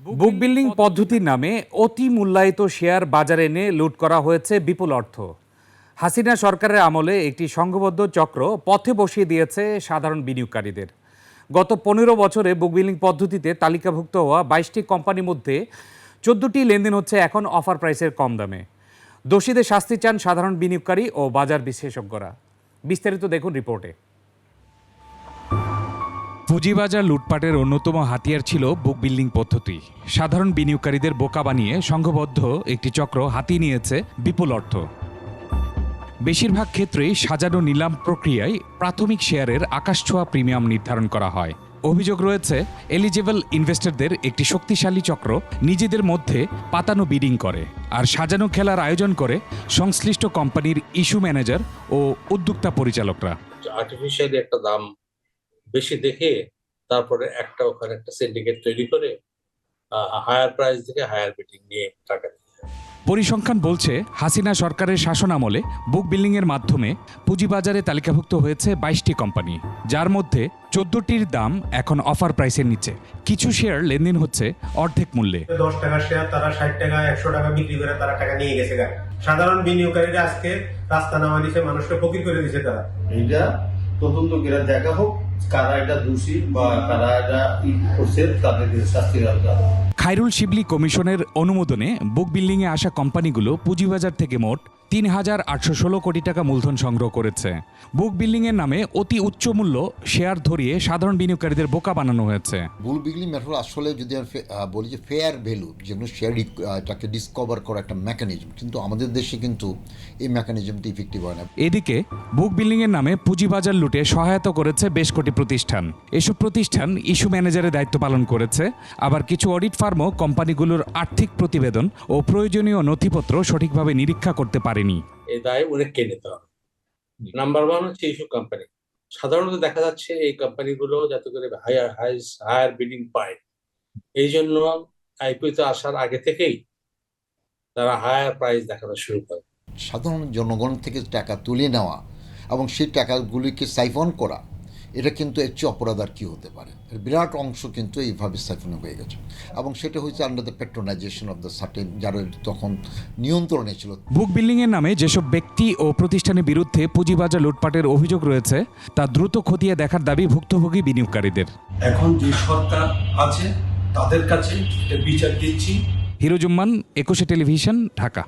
বুক building পদ্ধতির নামে অতি মূল্যায়িত শেয়ার বাজারে এনে লুট করা হয়েছে বিপুল অর্থ। হাসিনা সরকারের আমলে একটি সংঘবদ্ধ চক্র পথে বসিয়ে দিয়েছে সাধারণ বিনিয়োগকারীদের। গত পনেরো বছরে বুক বিল্ডিং পদ্ধতিতে তালিকাভুক্ত হওয়া বাইশটি কোম্পানির মধ্যে চোদ্দটি লেনদেন হচ্ছে এখন অফার প্রাইসের কম দামে। দোষীদের শাস্তি চান সাধারণ বিনিয়োগকারী ও বাজার বিশেষজ্ঞরা বিস্তারিত দেখুন রিপোর্টে। পুঁজিবাজার লুটপাটের অন্যতম হাতিয়ার ছিল বুক বিল্ডিং পদ্ধতি। সাধারণ বিনিয়োগকারীদের বোকা বানিয়ে সংঘবদ্ধ একটি চক্র হাতিয়ে নিয়েছে বিপুল অর্থ। বেশিরভাগ ক্ষেত্রেই সাজানো নিলাম প্রক্রিয়ায় প্রাথমিক শেয়ারের আকাশছোঁয়া প্রিমিয়াম নির্ধারণ করা হয়। অভিযোগ রয়েছে এলিজেবল ইনভেস্টরদের একটি শক্তিশালী চক্র নিজেদের মধ্যে পাতানো বিডিং করে আর সাজানো খেলার আয়োজন করে সংশ্লিষ্ট কোম্পানির ইস্যু ম্যানেজার ও উদ্যোক্তা পরিচালকরা। আর্টিফিশিয়ালি একটা দাম বেশি দেখে তারপরে একটা ওখানে একটা সিন্ডিকেট তৈরি করে হায়ার প্রাইস থেকে হায়ার বিটিং নিয়ে টাকা পরিসংখ্যান বলছে হাসিনা সরকারের শাসন আমলে বুক বিল্ডিংয়ের মাধ্যমে পুঁজিবাজারে তালিকাভুক্ত হয়েছে বাইশটি কোম্পানি যার মধ্যে চোদ্দটির দাম এখন অফার প্রাইসের নিচে। কিছু শেয়ার লেনদেন হচ্ছে অর্ধেক মূল্যে। দশ টাকার শেয়ার তারা ষাট টাকা একশো টাকা বিক্রি করে তারা টাকা নিয়ে গেছে সাধারণ বিনিয়োগকারীরা আজকে রাস্তা নামা দিছে মানুষকে ফকির করে দিছে তারা। এইটা তদন্ত করে দেখা হোক। কারা এটা দোষী বা কারা এটা করছে তাদের শাস্তি দেওয়া হবে। খায়রুল শিবলি কমিশনের অনুমোদনে বুক বিল্ডিংয়ে আসা কোম্পানিগুলো পুঁজিবাজার থেকে মোট তিন হাজার আটশো ষোলো কোটি টাকা মূলধন সংগ্রহ করেছে। বুক বিল্ডিংয়ের নামে অতি উচ্চ মূল্য শেয়ার ধরিয়ে সাধারণ বিনিয়োগকারীদের বোকা বানানো হয়েছে। বুল বিগলি মেথড আসলে যদি আমি বলি যে ফেয়ার ভ্যালু যেগুলো শেয়ার এটাকে ডিসকভার করা একটা মেকানিজম কিন্তু আমাদের দেশে কিন্তু এই মেকানিজমটি ইফেক্টিভ হয় না। এদিকে বুক বিল্ডিংয়ের নামে পুঁজিবাজার লুটে সহায়তা করেছে বেশ কটি প্রতিষ্ঠান। এসব প্রতিষ্ঠান ইস্যু ম্যানেজারের দায়িত্ব পালন করেছে আবার কিছু অডিট ফার্মও কোম্পানিগুলোর আর্থিক প্রতিবেদন ও প্রয়োজনীয় নথিপত্র সঠিকভাবে নিরীক্ষা করতে পারেনি। এই দায় অনেককে নিতে হবে? নাম্বার ওয়ান হচ্ছে এইসব কোম্পানি সাধারণত দেখা যাচ্ছে এই কোম্পানিগুলো যাতে করে হায়ার হায়ার বিডিং পায়। এই জন্য আইপিওতে আসার আগে থেকেই তারা হায়ার প্রাইস দেখানো শুরু করে। সাধারণ জনগণ থেকে টাকা তুলে নেওয়া এবং সেই টাকাগুলিকে সাইফন করা এটা কিন্তু এর চেয়ে অপরাধ আর কি হতে পারে। এর বিরাট অংশ কিন্তু এইভাবে সাইফন হয়ে গেছে। এবং সেটা হচ্ছে under the patronisation of the certain যারা তখন নিয়ন্ত্রণে ছিল। বুক বিল্ডিংয়ের নামে যেসব ব্যক্তি ও প্রতিষ্ঠানের বিরুদ্ধে পুঁজিবাজার লুটপাটের অভিযোগ রয়েছে তা দ্রুত খতিয়ে দেখার দাবি ভুক্তভোগী বিনিয়োগকারীদের। এখন যে সরকার আছে তাদের কাছে এটা বিচার দিচ্ছি। হিরোজুম্মান একুশে টেলিভিশন ঢাকা।